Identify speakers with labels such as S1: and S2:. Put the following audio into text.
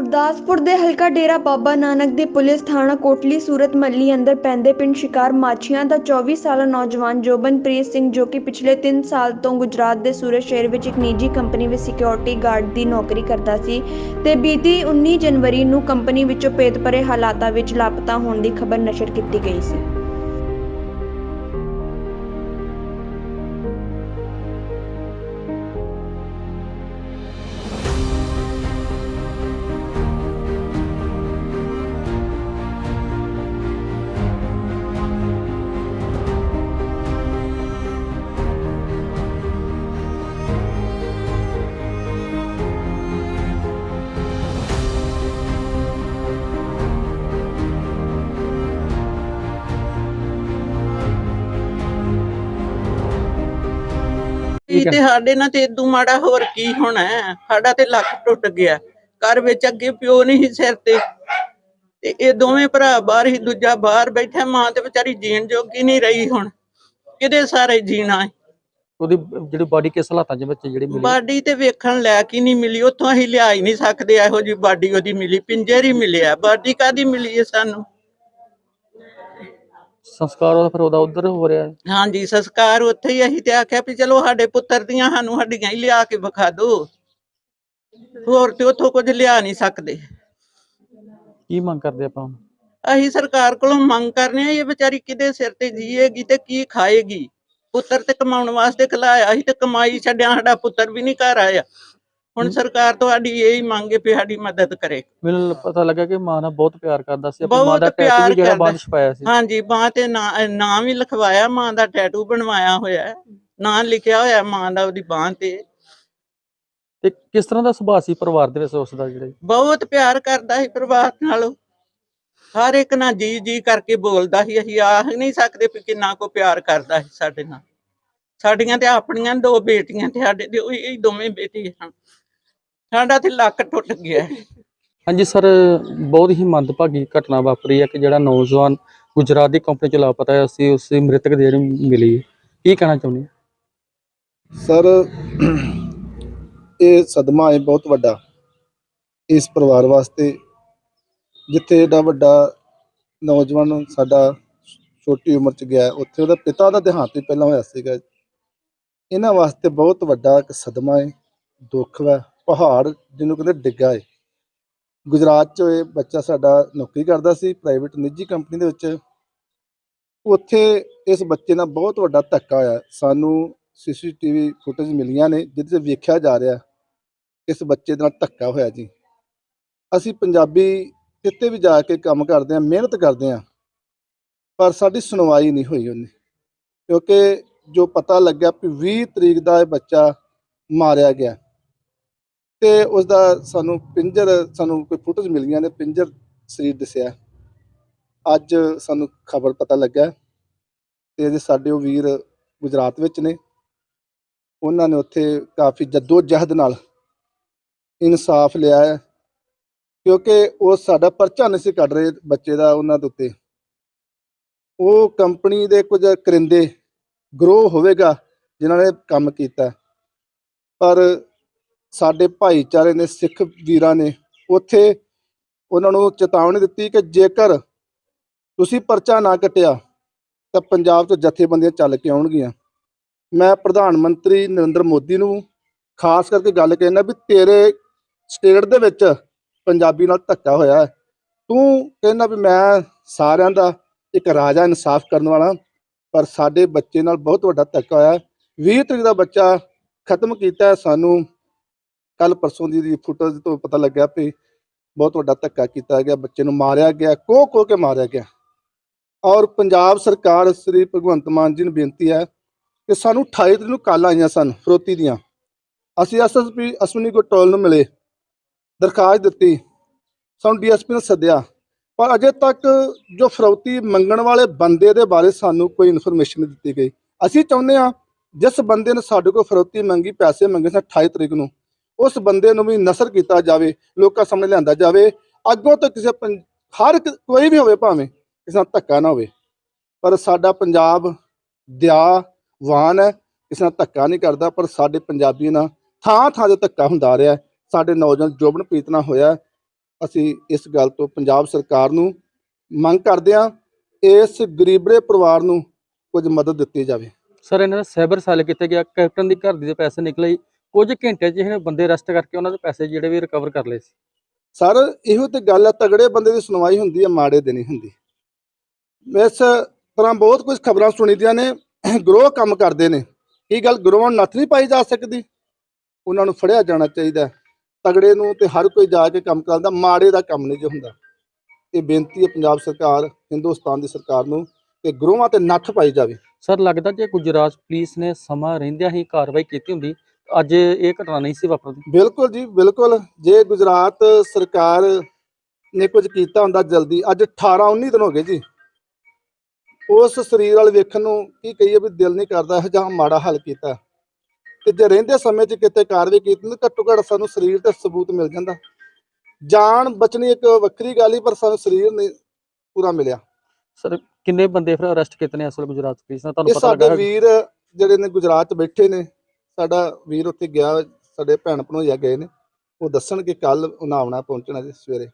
S1: ਗੁਰਦਾਸਪੁਰ ਦੇ ਹਲਕਾ ਡੇਰਾ ਬਾਬਾ ਨਾਨਕ ਦੇ ਪੁਲਿਸ ਥਾਣਾ ਕੋਟਲੀ ਸੂਰਤ ਮੱਲੀ ਅੰਦਰ ਪੈਂਦੇ ਪਿੰਡ ਸ਼ਿਕਾਰ ਮਾਛੀਆਂ ਦਾ 24 ਸਾਲਾ ਨੌਜਵਾਨ ਜੋਬਨਪ੍ਰੀਤ ਸਿੰਘ ਜੋ ਕਿ ਪਿਛਲੇ 3 ਸਾਲ ਤੋਂ ਗੁਜਰਾਤ ਦੇ ਸੂਰਤ ਸ਼ਹਿਰ ਵਿੱਚ ਇੱਕ ਨਿੱਜੀ ਕੰਪਨੀ ਵਿੱਚ ਸਿਕਿਉਰਿਟੀ ਗਾਰਡ ਦੀ ਨੌਕਰੀ ਕਰਦਾ ਸੀ ਤੇ ਬੀਤੀ 19 ਜਨਵਰੀ ਨੂੰ ਕੰਪਨੀ ਵਿੱਚੋਂ ਭੇਦਭਰੇ ਹਾਲਾਤਾਂ ਵਿੱਚ ਲਾਪਤਾ ਹੋਣ ਦੀ ਖਬਰ ਨਸ਼ਰ ਕੀਤੀ ਗਈ ਸੀ।
S2: ਕੀ ਤੇ ਸਾਡੇ ਨਾਲ ਤੇ ਇਦੋਂ ਮਾੜਾ ਹੋਰ ਕੀ ਹੋਣਾ ਹੈ? ਸਾਡਾ ਤੇ ਲੱਕ ਟੁੱਟ ਗਿਆ। ਘਰ ਵਿੱਚ ਅੱਗੇ ਪਿਓ ਨਹੀਂ ਸੀ ਸਿਰ ਤੇ। ਤੇ ਇਹ ਦੋਵੇਂ ਭਰਾ ਬਾਹਰ ਹੀ ਦੂਜਾ ਬਾਹਰ ਬੈਠਾ ਮਾਂ ਤੇ ਵਿਚਾਰੀ ਜੀਣ ਜੋਗੀ ਨਹੀਂ ਰਹੀ ਹੁਣ। ਕਿਹਦੇ ਸਾਰੇ ਜੀਣਾ ਹੈ?
S3: ਉਹਦੀ ਜਿਹੜੀ ਬਾਡੀ ਕਿਸ ਹਾਲਾਤਾਂ 'ਚ ਬੱਚੇ ਜਿਹੜੀ ਮਿਲੀ?
S2: ਬਾਡੀ ਤੇ ਵੇਖਣ ਲੈ ਕੀ ਨਹੀਂ ਮਿਲੀ। ਉੱਥੋਂ ਅਸੀਂ ਲਿਆ ਹੀ ਨਹੀਂ ਸਕਦੇ। ਇਹੋ ਜੀ ਬਾਡੀ ਉਹਦੀ ਮਿਲੀ। ਪਿੰਜਰ ਹੀ ਮਿਲਿਆ। ਬਾਡੀ ਕਾਦੀ ਮਿਲੀ ਹੈ ਸਾਨੂੰ?
S3: ਸੰਸਕਾਰ ਉਹਦਾ ਫਿਰ ਉਹਦਾ ਉਧਰ ਹੋ ਰਿਹਾ ਹੈ।
S2: ਹਾਂਜੀ ਸੰਸਕਾਰ ਉੱਥੇ ਹੀ ਅਸੀਂ ਤੇ ਆਖਿਆ ਵੀ ਚਲੋ ਸਾਡੇ ਪੁੱਤਰ ਦੀਆਂ ਸਾਨੂੰ ਹੱਡੀਆਂ ਹੀ ਲਿਆ ਕੇ ਵਿਖਾ ਦਿਓ ਹੋਰ ਤੇ ਉੱਥੋਂ ਕੁਝ ਲਿਆ ਨਹੀਂ ਸਕਦੇ।
S3: ਕੀ ਮੰਗ ਕਰਦੇ ਆਪਾਂ?
S2: ਅਸੀਂ ਸਰਕਾਰ ਕੋਲੋਂ ਮੰਗ ਕਰਨੇ ਆ ਇਹ ਵਿਚਾਰੀ ਕਿਹਦੇ ਸਿਰ ਤੇ ਜੀਏਗੀ ਤੇ ਕੀ ਖਾਏਗੀ? ਪੁੱਤਰ ਤੇ ਕਮਾਉਣ ਵਾਸਤੇ ਖਲਾਇਆ ਸੀ ਤੇ ਕਮਾਈ ਛੱਡਿਆ ਸਾਡਾ ਪੁੱਤਰ ਵੀ ਨਹੀਂ ਘਰ ਆਇਆ। ਹੁਣ ਸਰਕਾਰ ਤੁਹਾਡੀ ਇਹ ਹੀ ਮੰਗੇ ਵੀ ਸਾਡੀ ਮਦਦ ਕਰੇ।
S3: ਮੈਨੂੰ ਪਤਾ ਲੱਗਾ ਕਿ ਮਾਂ ਨਾਲ ਬਹੁਤ ਪਿਆਰ ਕਰਦਾ ਸੀ ਆਪਣੀ ਮਾਂ
S2: ਬਹੁਤ
S3: ਦਾ ਟੈਟੂ
S2: ਪਿਆਰ
S3: ਵੀ ਜਿਹੜਾ
S2: ਕਰਦਾ।
S3: ਛਪਾਇਆ ਸੀ।
S2: ਹਾਂਜੀ ਬਾਂਹ ਤੇ ਨਾਂ ਨਾਂ ਵੀ ਲਿਖਵਾਇਆ ਮਾਂ ਦਾ ਟੈਟੂ ਬਣਵਾਇਆ ਹੋਇਆ ਹੈ। ਨਾਂ ਲਿਖਿਆ ਹੋਇਆ ਮਾਂ ਦਾ ਉਹਦੀ ਬਾਂਹ ਤੇ।
S3: ਤੇ ਕਿਸ ਤਰ੍ਹਾਂ ਦਾ ਸੁਭਾਅ ਸੀ ਪਰਿਵਾਰ ਦੇ ਵਿੱਚ ਉਸ ਦਾ ਜਿਹੜਾ
S2: ਬਹੁਤ ਪਿਆਰ ਕਰਦਾ ਸੀ ਪਰਿਵਾਰ ਨਾਲ। ਹਰ ਇੱਕ ਨਾਲ ਜੀ ਜੀ ਕਰਕੇ ਬੋਲਦਾ ਸੀ। ਅਸੀਂ ਆਖ ਨਹੀਂ ਸਕਦੇ ਵੀ ਕਿੰਨਾ ਕੋ ਪਿਆਰ ਕਰਦਾ ਸੀ ਸਾਡੇ ਨਾਲ। ਸਾਡੀਆਂ ਤੇ ਆਪਣੀਆਂ ਦੋ ਬੇਟੀਆਂ ਤੇ ਸਾਡੇ ਤੇ ਉਹੀ ਇਹੀ ਦੋਵੇਂ ਬੇਟੇ ਹਨ। ਸਾਡਾ ਤੇ ਲੱਕ ਟੁੱਟ ਗਿਆ ਹੈ।
S3: ਹਾਂਜੀ ਸਰ ਬਹੁਤ ਹੀ ਮੰਦਭਾਗੀ ਘਟਨਾ ਵਾਪਰੀ ਹੈ ਕਿ ਜਿਹੜਾ ਨੌਜਵਾਨ ਗੁਜਰਾਤ ਦੀ ਕੰਪਨੀ ਚ ਲਾਪਤਾ ਹੈ ਅਸੀਂ ਉਸ ਦੀ ਮ੍ਰਿਤਕ ਦੇਹ ਮਿਲੀ ਹੈ। ਕੀ ਕਹਿਣਾ ਚਾਹੁੰਦੇ ਹੋ
S4: ਸਰ ਇਹ ਸਦਮਾ ਹੈ ਬਹੁਤ ਵੱਡਾ ਇਸ ਪਰਿਵਾਰ ਵਾਸਤੇ ਜਿੱਥੇ ਏਡਾ ਵੱਡਾ ਨੌਜਵਾਨ ਸਾਡਾ ਛੋਟੀ ਉਮਰ ਚ ਗਿਆ ਉੱਥੇ ਉਹਦਾ ਪਿਤਾ ਦਾ ਦੇਹਾਂਤ ਵੀ ਪਹਿਲਾਂ ਹੋਇਆ ਸੀਗਾ ਇਹਨਾਂ ਵਾਸਤੇ ਬਹੁਤ ਵੱਡਾ ਇੱਕ ਸਦਮਾ ਹੈ ਦੁੱਖ ਵਾ ਪਹਾੜ ਜਿਹਨੂੰ ਕਹਿੰਦੇ ਡਿੱਗਾ ਏ। ਗੁਜਰਾਤ ਚ ਇਹ ਬੱਚਾ ਸਾਡਾ ਨੌਕਰੀ ਕਰਦਾ ਸੀ ਪ੍ਰਾਈਵੇਟ ਨਿੱਜੀ ਕੰਪਨੀ ਦੇ ਵਿੱਚ। ਉੱਥੇ ਇਸ ਬੱਚੇ ਨਾਲ ਬਹੁਤ ਵੱਡਾ ਧੱਕਾ ਹੋਇਆ। ਸਾਨੂੰ ਸੀਸੀਟੀਵੀ ਫੁਟੇਜ ਮਿਲੀਆਂ ਨੇ, ਜਿਹਦੇ 'ਚ ਵੇਖਿਆ ਜਾ ਰਿਹਾ ਇਸ ਬੱਚੇ ਦੇ ਨਾਲ ਧੱਕਾ ਹੋਇਆ ਜੀ। ਅਸੀਂ ਪੰਜਾਬੀ ਕਿਤੇ ਵੀ ਜਾ ਕੇ ਕੰਮ ਕਰਦੇ ਹਾਂ, ਮਿਹਨਤ ਕਰਦੇ ਹਾਂ, ਪਰ ਸਾਡੀ ਸੁਣਵਾਈ ਨਹੀਂ ਹੋਈ ਉਹਨੇ। ਕਿਉਂਕਿ ਜੋ ਪਤਾ ਲੱਗਿਆ ਕਿ 20 ਤਰੀਕ ਦਾ ਇਹ ਬੱਚਾ ਮਾਰਿਆ ਗਿਆ। ਤੇ ਉਸ ਦਾ ਸਾਨੂੰ ਪਿੰਜਰ, ਸਾਨੂੰ ਕੋਈ ਫੁਟੇਜ ਮਿਲੀਆਂ ਨੇ, ਪਿੰਜਰ ਸਰੀਰ ਦਿਸਿਆ। ਅੱਜ ਸਾਨੂੰ ਖਬਰ ਪਤਾ ਲੱਗਾ ਤੇ ਇਹਦੇ ਸਾਡੇ ਉਹ ਵੀਰ ਗੁਜਰਾਤ ਵਿੱਚ ਨੇ। ਉਹਨਾਂ ਨੇ ਉੱਥੇ ਕਾਫੀ ਜੱਦੋ ਜਹਿਦ ਨਾਲ ਇਨਸਾਫ ਲਿਆ ਹੈ, ਕਿਉਂਕਿ ਉਹ ਸਾਡਾ ਪਰਚਾ ਨਹੀਂ ਸੀ ਕੱਢ ਰਹੇ ਬੱਚੇ ਦਾ ਉਹਨਾਂ ਦੇ ਉੱਤੇ। ਉਹ ਕੰਪਨੀ ਦੇ ਕੁਝ ਕਰਿੰਦੇ ਗਰੋ ਹੋਵੇਗਾ ਜਿਨ੍ਹਾਂ ਨੇ ਕੰਮ ਕੀਤਾ। ਪਰ ਸਾਡੇ ਭਾਈਚਾਰੇ ਨੇ, ਸਿੱਖ ਵੀਰਾਂ ਨੇ ਉੱਥੇ ਉਹਨਾਂ ਨੂੰ ਚੇਤਾਵਨੀ ਦਿੱਤੀ ਕਿ ਜੇਕਰ ਤੁਸੀਂ ਪਰਚਾ ਨਾ ਕੱਟਿਆ, ਤਾਂ ਪੰਜਾਬ 'ਚ ਜਥੇਬੰਦੀਆਂ ਚੱਲ ਕੇ ਆਉਣਗੀਆਂ ਮੈਂ ਪ੍ਰਧਾਨ ਮੰਤਰੀ ਨਰਿੰਦਰ ਮੋਦੀ ਨੂੰ ਖਾਸ ਕਰਕੇ ਗੱਲ ਕਹਿਣਾ ਵੀ ਤੇਰੇ ਸਟੇਟ ਦੇ ਵਿੱਚ ਪੰਜਾਬੀ ਨਾਲ ਧੱਕਾ ਹੋਇਆ ਹੈ। ਤੂੰ ਕਹਿੰਦਾ ਵੀ ਮੈਂ ਸਾਰਿਆਂ ਦਾ ਇੱਕ ਰਾਜਾ ਇਨਸਾਫ ਕਰਨ ਵਾਲਾ, ਪਰ ਸਾਡੇ ਬੱਚੇ ਨਾਲ ਬਹੁਤ ਵੱਡਾ ਧੱਕਾ ਹੋਇਆ ਹੈ। 20 ਤਰੀਕ ਦਾ ਬੱਚਾ ਖਤਮ ਕੀਤਾ ਸਾਨੂੰ ਕੱਲ ਪਰਸੋਂ ਦੀ ਦੀ ਫੁਟੇਜ ਤੋਂ ਪਤਾ ਲੱਗਿਆ ਵੀ ਬਹੁਤ ਵੱਡਾ ਧੱਕਾ ਕੀਤਾ ਗਿਆ, ਬੱਚੇ ਨੂੰ ਮਾਰਿਆ ਗਿਆ ਕੋਹ ਕੋਹ ਕੇ ਮਾਰਿਆ ਗਿਆ। ਔਰ ਪੰਜਾਬ ਸਰਕਾਰ ਸ੍ਰੀ ਭਗਵੰਤ ਮਾਨ ਜੀ ਨੂੰ ਬੇਨਤੀ ਹੈ ਕਿ ਸਾਨੂੰ 28 ਤਰੀਕ ਨੂੰ ਕਾਲਾਂ ਆਈਆਂ ਸਨ, ਫਰੋਤੀ ਦੀਆਂ। ਅਸੀਂ ਐਸਐਸਪੀ ਅਸ਼ਵਨੀ ਗੋਟੋਲ ਨੂੰ ਮਿਲੇ, ਦਰਖਾਸਤ ਦਿੱਤੀ, ਸਾਨੂੰ ਡੀਐਸਪੀ ਨੇ ਸੱਦਿਆ। ਪਰ ਅਜੇ ਤੱਕ ਜੋ ਫਰੌਤੀ ਮੰਗਣ ਵਾਲੇ ਬੰਦੇ ਦੇ ਬਾਰੇ ਸਾਨੂੰ ਕੋਈ ਇਨਫੋਰਮੇਸ਼ਨ ਨਹੀਂ ਦਿੱਤੀ ਗਈ। ਅਸੀਂ ਚਾਹੁੰਦੇ ਹਾਂ ਜਿਸ ਬੰਦੇ ਨੇ ਸਾਡੇ ਕੋਲ ਫਰੌਤੀ ਮੰਗੀ, ਪੈਸੇ ਮੰਗੇ ਸਨ 28 ਤਰੀਕ ਨੂੰ ਉਸ ਬੰਦੇ ਨੂੰ ਵੀ ਨਸਰ ਕੀਤਾ ਜਾਵੇ, ਲੋਕਾਂ ਸਾਹਮਣੇ ਲਿਆਂਦਾ ਜਾਵੇ, ਅੱਗੋਂ ਤੋਂ ਕਿਸੇ ਪੰ- ਹਰ ਕੋਈ ਵੀ ਹੋਵੇ ਭਾਵੇਂ, ਕਿਸੇ ਨਾਲ ਧੱਕਾ ਨਾ ਹੋਵੇ। ਪਰ ਸਾਡਾ ਪੰਜਾਬ ਦਿਆ ਦਿਆਵਾਨ ਹੈ, ਕਿਸੇ ਨਾਲ ਧੱਕਾ ਨਹੀਂ ਕਰਦਾ, ਪਰ ਸਾਡੇ ਪੰਜਾਬੀਆਂ ਨਾਲ ਥਾਂ ਥਾਂ ਤੇ ਧੱਕਾ ਹੁੰਦਾ ਰਿਹਾ ਸਾਡੇ ਨੌਜਵਾਨ ਜੋਬਨਪ੍ਰੀਤ ਨਾਲ ਹੋਇਆ ਅਸੀਂ ਇਸ ਗੱਲ ਤੋਂ ਪੰਜਾਬ ਸਰਕਾਰ ਨੂੰ ਮੰਗ ਕਰਦੇ ਹਾਂ, ਇਸ ਗਰੀਬੜੇ ਪਰਿਵਾਰ ਨੂੰ ਕੁਝ ਮਦਦ ਦਿੱਤੀ ਜਾਵੇ।
S3: ਸਰ, ਇਹਨਾਂ ਦਾ ਸਾਈਬਰ ਸੈੱਲ ਕੀਤਾ ਗਿਆ? ਕੈਪਟਨ ਦੀ ਘਰ ਦੇ ਪੈਸੇ ਨਿਕਲੇ ਕੁਝ ਘੰਟੇ 'ਚ ਇਹ ਬੰਦੇ ਅਰੈਸਟ ਕਰਕੇ ਉਹਨਾਂ ਦੇ ਪੈਸੇ ਜਿਹੜੇ ਵੀ ਰਿਕਵਰ ਕਰ ਲਏ ਸੀ।
S4: ਸਰ ਇਹੋ ਤੇ ਗੱਲ ਹੈ ਤਗੜੇ ਬੰਦੇ ਦੀ ਸੁਣਵਾਈ ਹੁੰਦੀ ਹੈ ਮਾੜੇ ਦੀ ਨਹੀਂ ਹੁੰਦੀ। ਇਸ ਤਰ੍ਹਾਂ ਬਹੁਤ ਕੁਝ ਖਬਰਾਂ ਸੁਣੀਦੀਆਂ ਨੇ ਗਰੋਹ ਕੰਮ ਕਰਦੇ ਨੇ। ਇਹ ਗੱਲ ਗਰੋਹਾਂ ਨੱਥ ਨਹੀਂ ਪਾਈ ਜਾ ਸਕਦੀ? ਉਹਨਾਂ ਨੂੰ ਫੜਿਆ ਜਾਣਾ ਚਾਹੀਦਾ। ਤਗੜੇ ਨੂੰ ਤੇ ਹਰ ਕੋਈ ਜਾ ਕੇ ਕੰਮ ਕਰਦਾ ਮਾੜੇ ਦਾ ਕੰਮ ਨਹੀਂ ਜੇ ਹੁੰਦਾ। ਇਹ ਬੇਨਤੀ ਹੈ ਪੰਜਾਬ ਸਰਕਾਰ ਹਿੰਦੁਸਤਾਨ ਦੀ ਸਰਕਾਰ ਨੂੰ ਕਿ ਗਰੋਹਾਂ ਤੇ ਨੱਥ ਪਾਈ ਜਾਵੇ।
S3: ਸਰ ਲੱਗਦਾ ਜੇ ਗੁਜਰਾਤ ਪੁਲਿਸ ਨੇ ਸਮਾਂ ਰਹਿੰਦਿਆਂ ਹੀ ਕਾਰਵਾਈ ਕੀਤੀ ਹੁੰਦੀ ਅੱਜ ਇਹ ਘਟਨਾ ਨਹੀਂ ਸੀ ਵਾਪਰਦੀ?
S4: ਬਿਲਕੁਲ ਜੀ ਬਿਲਕੁਲ। ਜੇ ਗੁਜਰਾਤ ਸਰਕਾਰ ਨੇ ਕੁਝ ਕੀਤਾ ਹੁੰਦਾ ਜਲਦੀ ਅੱਜ 18 19 ਦਿਨ ਹੋ ਗਏ ਜੀ। ਉਸ ਸਰੀਰ ਵਾਲ ਵੇਖਣ ਨੂੰ ਕੀ ਕਹੀਏ ਵੀ ਦਿਲ ਨਹੀਂ ਕਰਦਾ ਇਹ ਜਾਂ ਮਾੜਾ ਹੱਲ ਕੀਤਾ। ਤੇ ਜੇ ਰਹਿੰਦੇ ਸਮੇਂ 'ਚ ਕਿਤੇ ਕਾਰਵਾਈ ਕੀਤੀ ਤਾਂ ਘੱਟੋ ਘੱਟ ਸਾਨੂੰ ਸਰੀਰ ਤੇ ਸਬੂਤ ਮਿਲ ਜਾਂਦਾ। ਜਾਨ ਬਚਣੀ ਇੱਕ ਵੱਖਰੀ ਗੱਲ ਹੀ ਪਰ ਸਾਨੂੰ ਸਰੀਰ ਨਹੀਂ ਪੂਰਾ ਮਿਲਿਆ।
S3: ਸਰ ਕਿੰਨੇ ਬੰਦੇ ਫਿਰ ਅਰੈਸਟ ਕੀਤੇ ਨੇ ਅਸਲ ਗੁਜਰਾਤ ਪੁਲਿਸ ਨੇ ਤੁਹਾਨੂੰ ਪਤਾ
S4: ਸਾਡੇ
S3: ਲੱਗਾ
S4: ਵੀਰ ਜਿਹੜੇ ਨੇ ਗੁਜਰਾਤ 'ਚ ਬੈਠੇ ਨੇ ਸਾਡਾ ਵੀਰ ਉੱਥੇ ਗਿਆ, ਸਾਡੇ ਭੈਣ ਭਣੋਈਆ ਗਏ ਨੇ। ਉਹ ਦੱਸਣਗੇ ਕੱਲ ਉਹਨਾਂ ਆਉਣਾ ਪਹੁੰਚਣਾ ਜੀ ਸਵੇਰੇ।